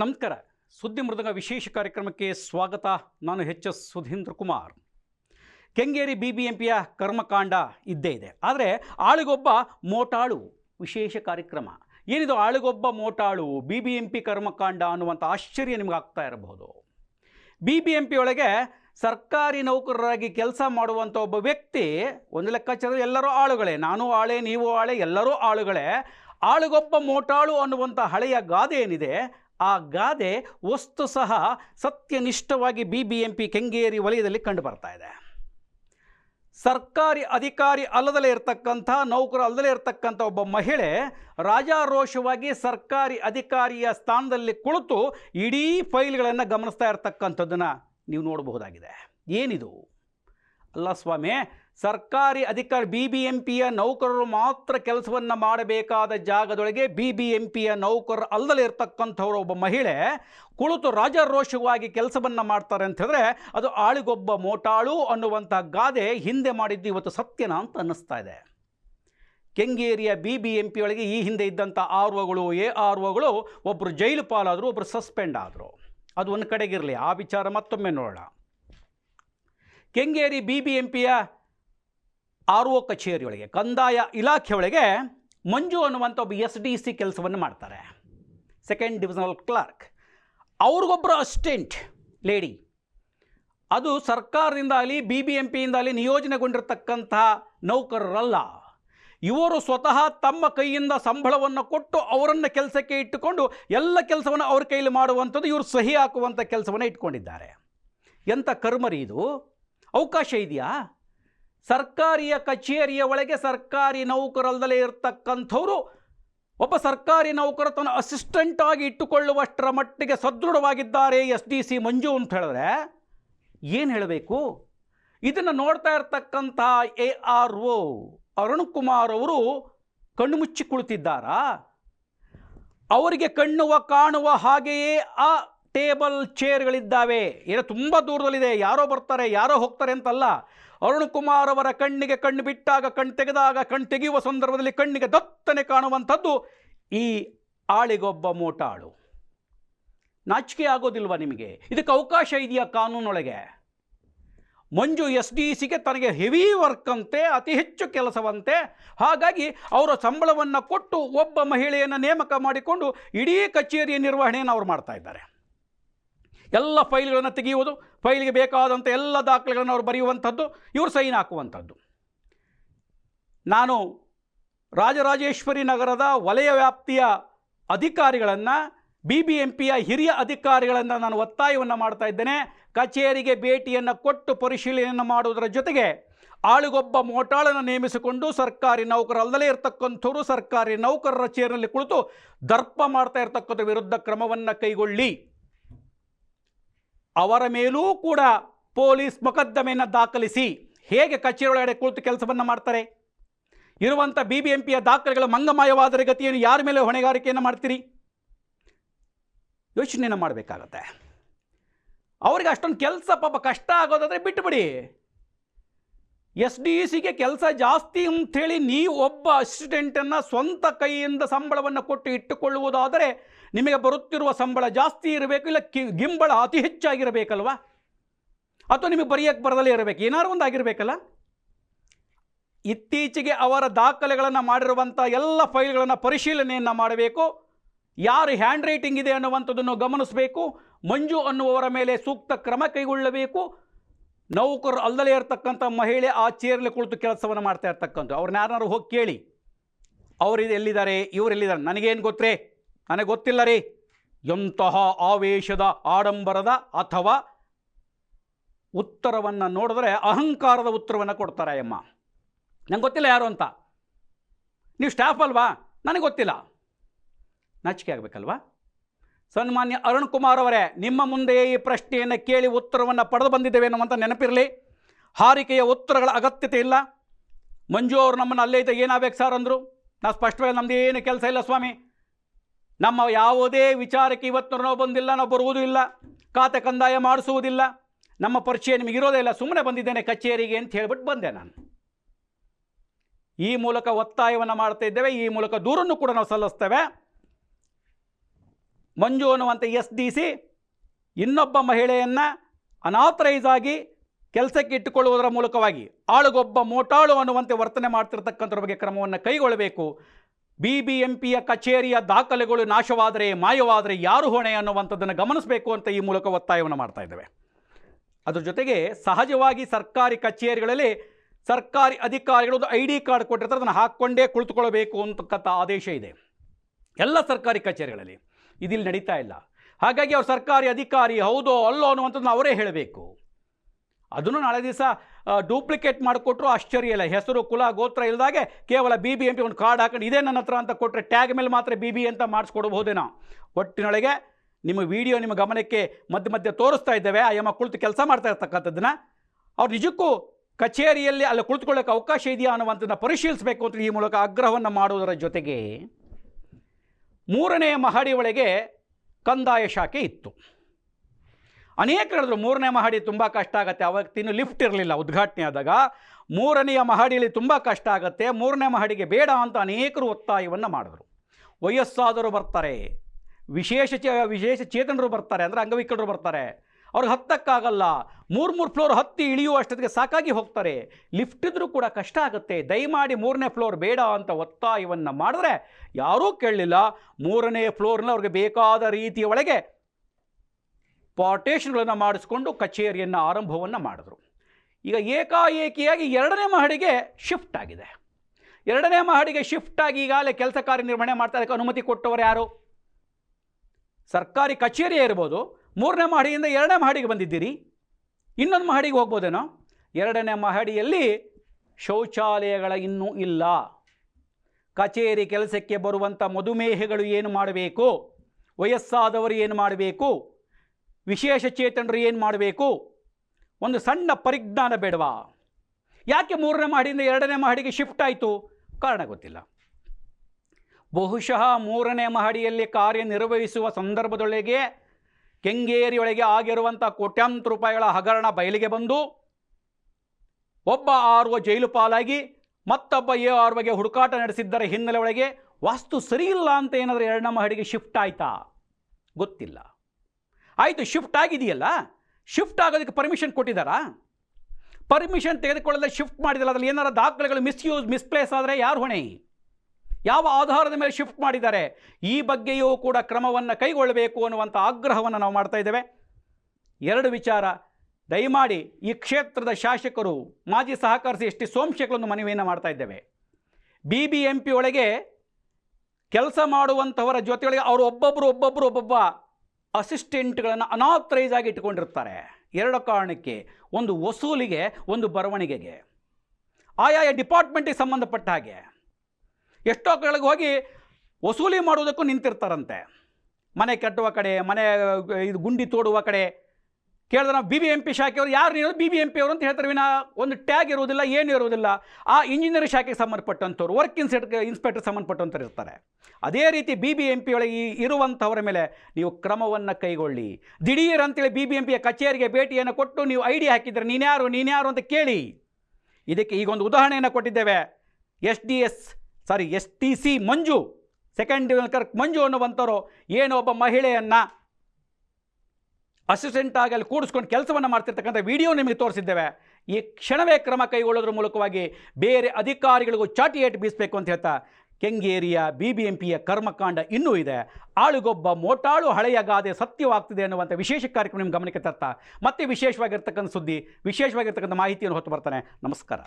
ನಮಸ್ಕಾರ. ಸುದ್ದಿ ಮೃದಂಗ ವಿಶೇಷ ಕಾರ್ಯಕ್ರಮಕ್ಕೆ ಸ್ವಾಗತ. ನಾನು H S Sudhindra Kumar. Kengeri B B M ಪಿಯ ಕರ್ಮಕಾಂಡ ಇದ್ದೇ ಇದೆ. ಆದರೆ ಆಳಿಗೊಬ್ಬ ಮೋಟಾಳು ವಿಶೇಷ ಕಾರ್ಯಕ್ರಮ. ಏನಿದು ಆಳಿಗೊಬ್ಬ ಮೋಟಾಳು ಬಿ ಬಿ ಎಂ ಪಿ ಕರ್ಮಕಾಂಡ ಅನ್ನುವಂಥ ಆಶ್ಚರ್ಯ ನಿಮ್ಗೆ ಆಗ್ತಾ ಇರಬಹುದು. ಬಿ ಬಿ ಎಂ ಪಿಯೊಳಗೆ ಸರ್ಕಾರಿ ನೌಕರರಾಗಿ ಕೆಲಸ ಮಾಡುವಂಥ ಒಬ್ಬ ವ್ಯಕ್ತಿ, ಒಂದು ಲೆಕ್ಕಾಚಾರ ಎಲ್ಲರೂ ಆಳುಗಳೇ. ನಾನು ಆಳೆ, ನೀವು ಆಳೆ, ಎಲ್ಲರೂ ಆಳುಗಳೇ. ಆಳುಗೊಬ್ಬ ಮೋಟಾಳು ಅನ್ನುವಂಥ ಹಳೆಯ ಗಾದೆ ಏನಿದೆ ಆ ಗಾದೆ ವಸ್ತು ಸಹ ಸತ್ಯನಿಷ್ಠವಾಗಿ B B M P Kengeri ವಲಯದಲ್ಲಿ ಕಂಡು ಬರ್ತಾ ಇದೆ. ಸರ್ಕಾರಿ ಅಧಿಕಾರಿ ಅಲ್ಲದಲೇ ಇರತಕ್ಕಂಥ, ನೌಕರ ಅಲ್ಲದಲೇ ಇರತಕ್ಕಂಥ ಒಬ್ಬ ಮಹಿಳೆ ರಾಜಾರೋಷವಾಗಿ ಸರ್ಕಾರಿ ಅಧಿಕಾರಿಯ ಸ್ಥಾನದಲ್ಲಿ ಕುಳಿತು ಇಡೀ ಫೈಲ್ಗಳನ್ನು ಗಮನಿಸ್ತಾ ಇರತಕ್ಕಂಥದ್ದನ್ನು ನೀವು ನೋಡಬಹುದಾಗಿದೆ. ಏನಿದು? ಅಲ್ಲ ಸ್ವಾಮಿ, ಸರ್ಕಾರಿ ಅಧಿಕಾರಿ ಬಿ ಬಿ ಎಂ ಪಿಯ ನೌಕರರು ಮಾತ್ರ ಕೆಲಸವನ್ನು ಮಾಡಬೇಕಾದ ಜಾಗದೊಳಗೆ ಬಿ ಬಿ ಎಂ ಪಿಯ ನೌಕರರು ಅಲ್ಲದೆ ಇರ್ತಕ್ಕಂಥವ್ರು ಒಬ್ಬ ಮಹಿಳೆ ಕುಳಿತು ರಾಜರೋಷವಾಗಿ ಕೆಲಸವನ್ನು ಮಾಡ್ತಾರೆ ಅಂತ ಹೇಳಿದ್ರೆ ಅದು ಆಳಿಗೊಬ್ಬ ಮೋಟಾಳು ಅನ್ನುವಂಥ ಗಾದೆ ಹಿಂದೆ ಮಾಡಿದ್ದು ಇವತ್ತು ಸತ್ಯನ ಅಂತ ಅನ್ನಿಸ್ತಾ ಇದೆ. ಕೆಂಗೇರಿಯ ಬಿ ಬಿ ಎಂ ಪಿ ಒಳಗೆ ಈ ಹಿಂದೆ ಇದ್ದಂಥ ಆರ್ ಒಗಳು ಎ ಆರ್ ಒಗಳು ಒಬ್ಬರು ಜೈಲು ಪಾಲಾದರು ಒಬ್ಬರು ಸಸ್ಪೆಂಡ್ ಆದರು. ಅದು ಒಂದು ಕಡೆಗಿರಲಿ, ಆ ವಿಚಾರ ಮತ್ತೊಮ್ಮೆ ನೋಡೋಣ. ಕೆಂಗೇರಿ ಬಿ ಬಿ ಎಂ ಪಿಯ ಆರ್ ಒ ಕಚೇರಿಯೊಳಗೆ, ಕಂದಾಯ ಇಲಾಖೆಯೊಳಗೆ ಮಂಜು ಅನ್ನುವಂಥ ಒಬ್ಬ ಎಸ್ ಡಿ ಸಿ ಕೆಲಸವನ್ನು ಮಾಡ್ತಾರೆ. ಸೆಕೆಂಡ್ ಡಿವಿಷನಲ್ ಕ್ಲಾರ್ಕ್ ಅವ್ರಿಗೊಬ್ಬರು ಅಸಿಸ್ಟೆಂಟ್ ಲೇಡಿ ಅದು ಸರ್ಕಾರದಿಂದ ಆಗಲಿ ಬಿ ಬಿ ಎಂ ಪಿಯಿಂದಾಗಲಿ ನಿಯೋಜನೆಗೊಂಡಿರ್ತಕ್ಕಂತಹ ನೌಕರರಲ್ಲ. ಇವರು ಸ್ವತಃ ತಮ್ಮ ಕೈಯಿಂದ ಸಂಬಳವನ್ನು ಕೊಟ್ಟು ಅವರನ್ನು ಕೆಲಸಕ್ಕೆ ಇಟ್ಟುಕೊಂಡು ಎಲ್ಲ ಕೆಲಸವನ್ನು ಅವ್ರ ಕೈಯಲ್ಲಿ ಮಾಡುವಂಥದ್ದು, ಇವರು ಸಹಿ ಹಾಕುವಂಥ ಕೆಲಸವನ್ನು ಇಟ್ಕೊಂಡಿದ್ದಾರೆ. ಎಂಥ ಕರ್ಮರಿ ಇದು? ಅವಕಾಶ ಇದೆಯಾ? ಸರ್ಕಾರಿಯ ಕಚೇರಿಯ ಒಳಗೆ ಸರ್ಕಾರಿ ನೌಕರಲ್ದಲೇ ಇರತಕ್ಕಂಥವ್ರು ಒಬ್ಬ ಸರ್ಕಾರಿ ನೌಕರ ತನ್ನ ಅಸಿಸ್ಟೆಂಟ್ ಆಗಿ ಇಟ್ಟುಕೊಳ್ಳುವಷ್ಟರ ಮಟ್ಟಿಗೆ ಸದೃಢವಾಗಿದ್ದಾರೆ ಎಸ್ ಡಿ ಸಿ ಮಂಜು ಅಂತ ಹೇಳಿದ್ರೆ ಏನು ಹೇಳಬೇಕು? ಇದನ್ನು ನೋಡ್ತಾ ಇರ್ತಕ್ಕಂಥ A R O Arun Kumar ಅವರು ಕಣ್ಣು ಮುಚ್ಚಿ ಕುಳಿತಿದ್ದಾರಾ? ಅವರಿಗೆ ಕಣ್ಣುವ ಕಾಣುವ ಹಾಗೆಯೇ ಆ ಟೇಬಲ್ ಚೇರ್ಗಳಿದ್ದಾವೆ. ಏನೋ ತುಂಬ ದೂರದಲ್ಲಿದೆ. ಯಾರೋ ಬರ್ತಾರೆ, ಯಾರೋ ಹೋಗ್ತಾರೆ ಅಂತಲ್ಲ. ಅರುಣ್ ಕುಮಾರ್ ಅವರ ಕಣ್ಣಿಗೆ ಕಣ್ಣು ಬಿಟ್ಟಾಗ ಕಣ್ಣು ತೆಗೆದಾಗ ಕಣ್ಣು ತೆಗೆಯುವ ಸಂದರ್ಭದಲ್ಲಿ ಕಣ್ಣಿಗೆ ದತ್ತನೆ ಕಾಣುವಂಥದ್ದು ಈ ಆಳಿಗೊಬ್ಬ ಮೋಟಾಳು. ನಾಚಿಕೆ ಆಗೋದಿಲ್ವಾ ನಿಮಗೆ? ಇದಕ್ಕೆ ಅವಕಾಶ ಇದೆಯಾ ಕಾನೂನೊಳಗೆ? ಮಂಜು ಎಸ್ ಡಿ ಸಿಗೆ ತನಗೆ ಹೆವಿ ವರ್ಕ್ ಅಂತೆ, ಅತಿ ಹೆಚ್ಚು ಕೆಲಸವಂತೆ. ಹಾಗಾಗಿ ಅವರ ಸಂಬಳವನ್ನು ಕೊಟ್ಟು ಒಬ್ಬ ಮಹಿಳೆಯನ್ನು ನೇಮಕ ಮಾಡಿಕೊಂಡು ಇಡೀ ಕಚೇರಿಯ ನಿರ್ವಹಣೆಯನ್ನು ಅವ್ರು ಮಾಡ್ತಾ ಇದ್ದಾರೆ. ಎಲ್ಲ ಫೈಲ್ಗಳನ್ನು ತೆಗೆಯುವುದು, ಫೈಲ್ಗೆ ಬೇಕಾದಂಥ ಎಲ್ಲ ದಾಖಲೆಗಳನ್ನು ಅವರು ಬರೆಯುವಂಥದ್ದು, ಇವರು ಸೈನ್ ಹಾಕುವಂಥದ್ದು. ನಾನು ರಾಜರಾಜೇಶ್ವರಿ ನಗರದ ವಲಯ ವ್ಯಾಪ್ತಿಯ ಅಧಿಕಾರಿಗಳನ್ನು ಬಿ ಬಿ ಎಂ ಪಿಯ ಹಿರಿಯ ಅಧಿಕಾರಿಗಳನ್ನು ನಾನು ಒತ್ತಾಯವನ್ನು ಮಾಡ್ತಾ ಇದ್ದೇನೆ. ಕಚೇರಿಗೆ ಭೇಟಿಯನ್ನು ಕೊಟ್ಟು ಪರಿಶೀಲನೆಯನ್ನು ಮಾಡುವುದರ ಜೊತೆಗೆ ಆಳುಗೊಬ್ಬ ಮೋಟಾಳನ್ನು ನೇಮಿಸಿಕೊಂಡು ಸರ್ಕಾರಿ ನೌಕರ ಅಲ್ಲದಲೇ ಇರತಕ್ಕಂಥವರು ಸರ್ಕಾರಿ ನೌಕರರ ಚೇರಿನಲ್ಲಿ ಕುಳಿತು ದರ್ಪ ಮಾಡ್ತಾ ಇರತಕ್ಕಂಥ ವಿರುದ್ಧ ಕ್ರಮವನ್ನು ಕೈಗೊಳ್ಳಿ. ಅವರ ಮೇಲೂ ಕೂಡ ಪೊಲೀಸ್ ಮೊಕದ್ದಮೆಯನ್ನು ದಾಖಲಿಸಿ ಹೇಗೆ ಕಚೇರಿ ಒಳಗಡೆ ಕುಳಿತು ಕೆಲಸವನ್ನು ಮಾಡ್ತಾರೆ? ಇರುವಂಥ ಬಿ ಬಿ ಎಂ ಪಿಯ ದಾಖಲೆಗಳು ಮಂಗಮಯವಾದರೆ ಗತಿಯನ್ನು ಯಾರ ಮೇಲೆ ಹೊಣೆಗಾರಿಕೆಯನ್ನು ಮಾಡ್ತೀರಿ? ಯೋಚನೆಯನ್ನು ಮಾಡಬೇಕಾಗತ್ತೆ. ಅವ್ರಿಗೆ ಅಷ್ಟೊಂದು ಕೆಲಸ ಪಾಪ ಕಷ್ಟ ಆಗೋದಾದರೆ ಬಿಟ್ಟುಬಿಡಿ. ಎಸ್ ಡಿ ಸಿಗೆ ಕೆಲಸ ಜಾಸ್ತಿ ಅಂಥೇಳಿ ನೀವು ಒಬ್ಬ ಅಸಿಸ್ಟೆಂಟನ್ನು ಸ್ವಂತ ಕೈಯಿಂದ ಸಂಬಳವನ್ನು ಕೊಟ್ಟು ಇಟ್ಟುಕೊಳ್ಳುವುದಾದರೆ ನಿಮಗೆ ಬರುತ್ತಿರುವ ಸಂಬಳ ಜಾಸ್ತಿ ಇರಬೇಕು ಇಲ್ಲ ಕಿ, ಗಿಂಬಳ ಅತಿ ಹೆಚ್ಚಾಗಿರಬೇಕಲ್ವಾ? ಅಥವಾ ನಿಮಗೆ ಬರೆಯೋಕ್ಕೆ ಬರದಲ್ಲೇ ಇರಬೇಕು, ಏನಾದ್ರು ಒಂದು ಆಗಿರಬೇಕಲ್ಲ? ಇತ್ತೀಚೆಗೆ ಅವರ ದಾಖಲೆಗಳನ್ನು ಮಾಡಿರುವಂಥ ಎಲ್ಲ ಫೈಲ್ಗಳನ್ನು ಪರಿಶೀಲನೆಯನ್ನು ಮಾಡಬೇಕು. ಯಾರು ಹ್ಯಾಂಡ್ ರೈಟಿಂಗ್ ಇದೆ ಅನ್ನುವಂಥದ್ದನ್ನು ಗಮನಿಸಬೇಕು. ಮಂಜು ಅನ್ನುವವರ ಮೇಲೆ ಸೂಕ್ತ ಕ್ರಮ ಕೈಗೊಳ್ಳಬೇಕು. ನೌಕರರು ಅಲ್ಲದೇ ಇರತಕ್ಕಂಥ ಮಹಿಳೆ ಆ ಚೇರಲ್ಲಿ ಕುಳಿತು ಕೆಲಸವನ್ನು ಮಾಡ್ತಾ ಇರ್ತಕ್ಕಂಥ ಅವ್ರನ್ನ ಯಾರನ್ನಾರು ಹೋಗಿ ಕೇಳಿ. ಅವರು ಇದು ಎಲ್ಲಿದ್ದಾರೆ? ಇವರೆಲ್ಲಿದ್ದಾರೆ ನನಗೇನು ಗೊತ್ತೇ? ನನಗೆ ಗೊತ್ತಿಲ್ಲ ರೀ ಎಂತಹ ಆವೇಶದ ಆಡಂಬರದ ಅಥವಾ ಉತ್ತರವನ್ನು ನೋಡಿದ್ರೆ ಅಹಂಕಾರದ ಉತ್ತರವನ್ನು ಕೊಡ್ತಾರೆ ಅಮ್ಮ ನಂಗೆ ಗೊತ್ತಿಲ್ಲ ಯಾರು ಅಂತ? ನೀವು ಸ್ಟಾಫ್ ಅಲ್ವಾ? ನನಗೆ ಗೊತ್ತಿಲ್ಲ ನಾಚಿಕೆ ಆಗಬೇಕಲ್ವಾ? ಸನ್ಮಾನ್ಯ ಅರುಣ್ ಕುಮಾರ್ ಅವರೇ, ನಿಮ್ಮ ಮುಂದೆಯೇ ಈ ಪ್ರಶ್ನೆಯನ್ನು ಕೇಳಿ ಉತ್ತರವನ್ನು ಪಡೆದು ಬಂದಿದ್ದೇವೆ ಅನ್ನುವಂಥ ನೆನಪಿರಲಿ. ಹಾರಿಕೆಯ ಉತ್ತರಗಳ ಅಗತ್ಯತೆ ಇಲ್ಲ. ಮಂಜು ಅವರು ನಮ್ಮನ್ನು ಅಲ್ಲೇ ಇದ್ದ ಏನಾಗಬೇಕು ಸರ್ ಅಂದರು? ನಾ ಸ್ಪಷ್ಟವಾಗಿ ನಮ್ಮದು ಏನು ಕೆಲಸ ಇಲ್ಲ ಸ್ವಾಮಿ. ನಮ್ಮ ಯಾವುದೇ ವಿಚಾರಕ್ಕೆ ಇವತ್ತು ನಾವು ಬಂದಿಲ್ಲ, ನಾವು ಬರುವುದೂ ಇಲ್ಲ, ಖಾತೆ ಕಂದಾಯ ಮಾಡಿಸುವುದಿಲ್ಲ, ನಮ್ಮ ಪರಿಚಯ ನಿಮಗೆ ಇರೋದೇ ಇಲ್ಲ, ಸುಮ್ಮನೆ ಬಂದಿದ್ದೇನೆ ಕಚೇರಿಗೆ ಅಂತ ಹೇಳ್ಬಿಟ್ಟು ಬಂದೆ ನಾನು. ಈ ಮೂಲಕ ಒತ್ತಾಯವನ್ನು ಮಾಡ್ತಾ ಈ ಮೂಲಕ ದೂರನ್ನು ಕೂಡ ನಾವು ಸಲ್ಲಿಸ್ತೇವೆ. ಮಂಜು ಅನ್ನುವಂಥ ಎಸ್ ಡಿ ಸಿ ಇನ್ನೊಬ್ಬ ಮಹಿಳೆಯನ್ನು ಅನಾಥರೈಸ್ ಆಗಿ ಕೆಲಸಕ್ಕೆ ಇಟ್ಟುಕೊಳ್ಳುವುದರ ಮೂಲಕವಾಗಿ ಆಳುಗೊಬ್ಬ ಮೋಟಾಳು ಅನ್ನುವಂತೆ ವರ್ತನೆ ಮಾಡ್ತಿರ್ತಕ್ಕಂಥ ಬಗ್ಗೆ ಕ್ರಮವನ್ನು ಕೈಗೊಳ್ಳಬೇಕು. ಬಿ ಬಿ ಎಂ ಪಿಯ ಕಚೇರಿಯ ದಾಖಲೆಗಳು ನಾಶವಾದರೆ ಮಾಯವಾದರೆ ಯಾರು ಹೊಣೆ ಅನ್ನುವಂಥದ್ದನ್ನು ಗಮನಿಸಬೇಕು ಅಂತ ಈ ಮೂಲಕ ಒತ್ತಾಯವನ್ನು ಮಾಡ್ತಾ ಇದ್ದೇವೆ. ಅದ್ರ ಜೊತೆಗೆ ಸಹಜವಾಗಿ ಸರ್ಕಾರಿ ಕಚೇರಿಗಳಲ್ಲಿ ಸರ್ಕಾರಿ ಅಧಿಕಾರಿಗಳು ಐ ಡಿ ಕಾರ್ಡ್ ಕೊಟ್ಟಿರ್ತಾರೆ, ಅದನ್ನು ಹಾಕ್ಕೊಂಡೇ ಕುಳಿತುಕೊಳ್ಳಬೇಕು ಅಂತಕ್ಕಂಥ ಆದೇಶ ಇದೆ. ಎಲ್ಲ ಸರ್ಕಾರಿ ಕಚೇರಿಗಳಲ್ಲಿ. ಇದಿಲ್ಲಿ ನಡೀತಾ ಇಲ್ಲ. ಹಾಗಾಗಿ ಅವ್ರು ಸರ್ಕಾರಿ ಅಧಿಕಾರಿ ಹೌದೋ ಅಲ್ಲೋ ಅನ್ನುವಂಥದ್ದು ಅವರೇ ಹೇಳಬೇಕು. ಅದನ್ನು ನಾಳೆ ದಿವಸ ಡೂಪ್ಲಿಕೇಟ್ ಮಾಡಿಕೊಟ್ರು ಆಶ್ಚರ್ಯ ಇಲ್ಲ. ಹೆಸರು, ಕುಲ, ಗೋತ್ರ ಇಲ್ಲದಾಗೆ ಕೇವಲ ಬಿ ಬಿ ಎಂ ಪಿ ಒಂದು ಕಾರ್ಡ್ ಹಾಕೊಂಡು ಇದೇ ನನ್ನ ಹತ್ರ ಅಂತ ಕೊಟ್ಟರೆ ಟ್ಯಾಗ್ ಮೇಲೆ ಮಾತ್ರ ಬಿ ಬಿ ಅಂತ ಮಾಡಿಸ್ಕೊಡ್ಬೋದೇನೋ ಒಟ್ಟಿನೊಳಗೆ ನಿಮ್ಮ ವಿಡಿಯೋ ನಿಮ್ಮ ಗಮನಕ್ಕೆ ಮಧ್ಯ ಮಧ್ಯೆ ತೋರಿಸ್ತಾ ಇದ್ದೇವೆ. ಆ ಯಮ ಕುಳಿತು ಕೆಲಸ ಮಾಡ್ತಾ ಇರ್ತಕ್ಕಂಥದ್ದನ್ನ. ಅವ್ರು ನಿಜಕ್ಕೂ ಕಚೇರಿಯಲ್ಲಿ ಅಲ್ಲಿ ಕುಳಿತುಕೊಳ್ಳೋಕೆ ಅವಕಾಶ ಇದೆಯಾ ಅನ್ನುವಂಥದ್ದನ್ನ ಪರಿಶೀಲಿಸಬೇಕು ಅಂತ ಈ ಮೂಲಕ ಆಗ್ರಹವನ್ನು ಮಾಡುವುದರ ಜೊತೆಗೆ ಮೂರನೇ ಮಹಡಿ ಒಳಗೆ ಕಂದಾಯ ಶಾಖೆ ಇತ್ತು. ಅನೇಕ ಹೇಳಿದ್ರು ಮೂರನೇ ಮಹಡಿ ತುಂಬ ಕಷ್ಟ ಆಗುತ್ತೆ. ಅವತ್ತಿನ್ನು ಲಿಫ್ಟ್ ಇರಲಿಲ್ಲ, ಉದ್ಘಾಟನೆ ಆದಾಗ. ಮೂರನೆಯ ಮಹಡಿಯಲ್ಲಿ ತುಂಬ ಕಷ್ಟ ಆಗುತ್ತೆ. ಮೂರನೇ ಮಹಡಿಗೆ ಬೇಡ ಅಂತ ಅನೇಕರು ಒತ್ತಾಯವನ್ನು ಮಾಡಿದ್ರು. ವಯಸ್ಸಾದರು ಬರ್ತಾರೆ. ವಿಶೇಷ ವಿಶೇಷ ಚೇತನರು ಬರ್ತಾರೆ, ಅಂದರೆ ಅಂಗವಿಕಲರು ಬರ್ತಾರೆ. ಅವ್ರಿಗೆ ಹತ್ತಕ್ಕಾಗಲ್ಲ. ಮೂರು ಮೂರು ಫ್ಲೋರ್ ಹತ್ತಿ ಇಳಿಯುವ ಅಷ್ಟೊತ್ತಿಗೆ ಸಾಕಾಗಿ ಹೋಗ್ತಾರೆ. ಲಿಫ್ಟ್ ಇದ್ರೂ ಕೂಡ ಕಷ್ಟ ಆಗುತ್ತೆ. ದಯಮಾಡಿ ಮೂರನೇ ಫ್ಲೋರ್ ಬೇಡ ಅಂತ ಒತ್ತಾಯವನ್ನು ಮಾಡಿದ್ರೆ ಯಾರೂ ಕೇಳಲಿಲ್ಲ. ಮೂರನೇ ಫ್ಲೋರ್ನ ಅವ್ರಿಗೆ ಬೇಕಾದ ರೀತಿಯ ಒಳಗೆ ಪಾರ್ಟೇಷನ್ಗಳನ್ನು ಮಾಡಿಸ್ಕೊಂಡು ಕಚೇರಿಯನ್ನು ಆರಂಭವನ್ನು ಮಾಡಿದ್ರು. ಈಗ ಏಕಾಏಕಿಯಾಗಿ ಎರಡನೇ ಮಹಡಿಗೆ ಶಿಫ್ಟ್ ಆಗಿದೆ. ಎರಡನೇ ಮಹಡಿಗೆ ಶಿಫ್ಟ್ ಆಗಿ ಈಗಾಗಲೇ ಕೆಲಸ ಕಾರ್ಯ ನಿರ್ವಹಣೆ ಮಾಡ್ತಾ ಅದಕ್ಕೆ ಅನುಮತಿ ಕೊಟ್ಟವರು ಯಾರು? ಸರ್ಕಾರಿ ಕಚೇರಿಯೇ ಇರ್ಬೋದು. ಮೂರನೇ ಮಹಡಿಯಿಂದ ಎರಡನೇ ಮಹಡಿಗೆ ಬಂದಿದ್ದೀರಿ. ಇನ್ನೊಂದು ಮಹಡಿಗೆ ಹೋಗ್ಬೋದೇನೋ? ಎರಡನೇ ಮಹಡಿಯಲ್ಲಿ ಶೌಚಾಲಯಗಳ ಇನ್ನೂ ಇಲ್ಲ. ಕಚೇರಿ ಕೆಲಸಕ್ಕೆ ಬರುವಂಥ ಮಧುಮೇಹಗಳು ಏನು ಮಾಡಬೇಕು? ವಯಸ್ಸಾದವರು ಏನು ಮಾಡಬೇಕು? ವಿಶೇಷ ಚೇತನರು ಏನು ಮಾಡಬೇಕು? ಒಂದು ಸಣ್ಣ ಪರಿಜ್ಞಾನ ಬೇಡವಾ? ಯಾಕೆ ಮೂರನೇ ಮಹಡಿಯಿಂದ ಎರಡನೇ ಮಹಡಿಗೆ ಶಿಫ್ಟ್ ಆಯಿತು? ಕಾರಣ ಗೊತ್ತಿಲ್ಲ. ಬಹುಶಃ ಮೂರನೇ ಮಹಡಿಯಲ್ಲಿ ಕಾರ್ಯನಿರ್ವಹಿಸುವ ಸಂದರ್ಭದೊಳಗೆ ಕೆಂಗೇರಿಯೊಳಗೆ ಆಗಿರುವಂಥ ಕೋಟ್ಯಾಂತರ ರೂಪಾಯಿಗಳ ಹಗರಣ ಬಯಲಿಗೆ ಬಂದು ಒಬ್ಬ ಆರ್ವ ಜೈಲು ಪಾಲಾಗಿ ಮತ್ತೊಬ್ಬ ಎ ಆರ್ವಗೆ ಹುಡುಕಾಟ ನಡೆಸಿದ್ದರ ಹಿನ್ನೆಲೆ ಒಳಗೆ ವಾಸ್ತು ಸರಿಯಿಲ್ಲ ಅಂತ ಏನಾದರೂ ಎರಡನೇ ಮಹಡಿಗೆ ಶಿಫ್ಟ್ ಆಯಿತಾ? ಗೊತ್ತಿಲ್ಲ. ಆಯಿತು ಶಿಫ್ಟ್ ಆಗಿದೆಯಲ್ಲ? ಶಿಫ್ಟ್ ಆಗೋದಕ್ಕೆ ಪರ್ಮಿಷನ್ ಕೊಟ್ಟಿದ್ದಾರಾ? ಪರ್ಮಿಷನ್ ತೆಗೆದುಕೊಳ್ಳದೆ ಶಿಫ್ಟ್ ಮಾಡಿದಲ್ಲ, ಅದರಲ್ಲಿ ಏನಾರ ದಾಖಲೆಗಳು ಮಿಸ್ಯೂಸ್ ಮಿಸ್ಪ್ಲೇಸ್ ಆದರೆ ಯಾರು ಹೊಣೆ? ಯಾವ ಆಧಾರದ ಮೇಲೆ ಶಿಫ್ಟ್ ಮಾಡಿದ್ದಾರೆ? ಈ ಬಗ್ಗೆಯೂ ಕೂಡ ಕ್ರಮವನ್ನು ಕೈಗೊಳ್ಳಬೇಕು ಅನ್ನುವಂಥ ಆಗ್ರಹವನ್ನು ನಾವು ಮಾಡ್ತಾ ಇದ್ದೇವೆ. ಎರಡು ವಿಚಾರ. ದಯಮಾಡಿ ಈ ಕ್ಷೇತ್ರದ ಶಾಸಕರು, ಮಾಜಿ ಸಹಕಾರಿಸಿ ಎಷ್ಟು ಟಿ ಸೋಮಶೇಖರೊಂದು ಮನವಿಯನ್ನು ಮಾಡ್ತಾ ಇದ್ದೇವೆ. ಬಿ ಬಿ ಎಂ ಪಿ ಒಳಗೆ ಕೆಲಸ ಮಾಡುವಂಥವರ ಜೊತೆಗಳಿಗೆ ಅವರು ಒಬ್ಬೊಬ್ಬರು ಒಬ್ಬೊಬ್ಬರು ಒಬ್ಬೊಬ್ಬ ಅಸಿಸ್ಟೆಂಟ್ಗಳನ್ನು ಅನಾಥರೈಸ್ ಆಗಿ ಇಟ್ಕೊಂಡಿರ್ತಾರೆ. ಎರಡು ಕಾರಣಕ್ಕೆ, ಒಂದು ವಸೂಲಿಗೆ, ಒಂದು ಬರವಣಿಗೆಗೆ. ಆಯಾಯ ಡಿಪಾರ್ಟ್ಮೆಂಟಿಗೆ ಸಂಬಂಧಪಟ್ಟ ಹಾಗೆ. ಎಷ್ಟೋ ಕಡೆಗೆ ಹೋಗಿ ವಸೂಲಿ ಮಾಡುವುದಕ್ಕೂ ನಿಂತಿರ್ತಾರಂತೆ. ಮನೆ ಕಟ್ಟುವ ಕಡೆ, ಮನೆ, ಇದು ಗುಂಡಿ ತೋಡುವ ಕಡೆ. ಕೇಳಿದ್ರೆ ನಾವು ಬಿ ಬಿ ಎಂ ಪಿ ಶಾಖೆಯವರು ಯಾರು ನೀರು ಬಿ ಬಿ ಎಂ ಪಿ ಅವರು ಅಂತ ಹೇಳ್ತಾರೆ. ವಿನ ಒಂದು ಟ್ಯಾಗ್ ಇರುವುದಿಲ್ಲ, ಏನು ಇರುವುದಿಲ್ಲ. ಆ ಇಂಜಿನಿಯರಿಂಗ್ ಶಾಖೆಗೆ ಸಂಬಂಧಪಟ್ಟಂಥವ್ರು ವರ್ಕ್ ಇನ್ಸೆಟ್ ಇನ್ಸ್ಪೆಕ್ಟರ್ ಸಂಬಂಧಪಟ್ಟಂಥವ್ರು ಇರ್ತಾರೆ. ಅದೇ ರೀತಿ ಬಿ ಬಿ ಎಂ ಪಿ ಒಳಗೆ ಇರುವಂಥವರ ಮೇಲೆ ನೀವು ಕ್ರಮವನ್ನು ಕೈಗೊಳ್ಳಿ. ದಿಢೀರ್ ಅಂತೇಳಿ ಬಿ ಬಿ ಎಂ ಪಿಯ ಕಚೇರಿಗೆ ಭೇಟಿಯನ್ನು ಕೊಟ್ಟು ನೀವು ಐ ಡಿ ಹಾಕಿದ್ರೆ ನೀನ್ಯಾರು ನೀನ್ಯಾರು ಅಂತ ಕೇಳಿ. ಇದಕ್ಕೆ ಈಗೊಂದು ಉದಾಹರಣೆಯನ್ನು ಕೊಟ್ಟಿದ್ದೇವೆ. S D S sorry S T C Manju second Manju ಅನ್ನುವಂಥವ್ರು, ಏನೋ ಒಬ್ಬ ಮಹಿಳೆಯನ್ನು ಅಸಿಸ್ಟೆಂಟ್ ಆಗಿ ಅಲ್ಲಿ ಕೂಡಿಸ್ಕೊಂಡು ಕೆಲಸವನ್ನು ಮಾಡ್ತಿರ್ತಕ್ಕಂಥ ವಿಡಿಯೋ ನಿಮಗೆ ತೋರಿಸಿದ್ದೇವೆ. ಈ ಕ್ಷಣವೇ ಕ್ರಮ ಕೈಗೊಳ್ಳೋದ್ರ ಮೂಲಕವಾಗಿ ಬೇರೆ ಅಧಿಕಾರಿಗಳಿಗೂ ಚಾಟಿ ಏಟ್ ಬೀಸಬೇಕು ಅಂತ ಹೇಳ್ತಾ ಕೆಂಗೇರಿಯ ಬಿ ಬಿ ಎಂ ಪಿಯ ಕರ್ಮಕಾಂಡ ಇನ್ನೂ ಇದೆ. ಆಳುಗೊಬ್ಬ ಮೋಟಾಳು ಹಳೆಯ ಗಾದೆ ಸತ್ಯವಾಗ್ತಿದೆ ಅನ್ನುವಂಥ ವಿಶೇಷ ಕಾರ್ಯಕ್ರಮ ನಿಮ್ಮ ಗಮನಕ್ಕೆ ತರ್ತಾ, ಮತ್ತೆ ವಿಶೇಷವಾಗಿರ್ತಕ್ಕಂಥ ಸುದ್ದಿ, ವಿಶೇಷವಾಗಿರ್ತಕ್ಕಂಥ ಮಾಹಿತಿಯನ್ನು ಹೊತ್ತು ಬರ್ತಾನೆ. ನಮಸ್ಕಾರ.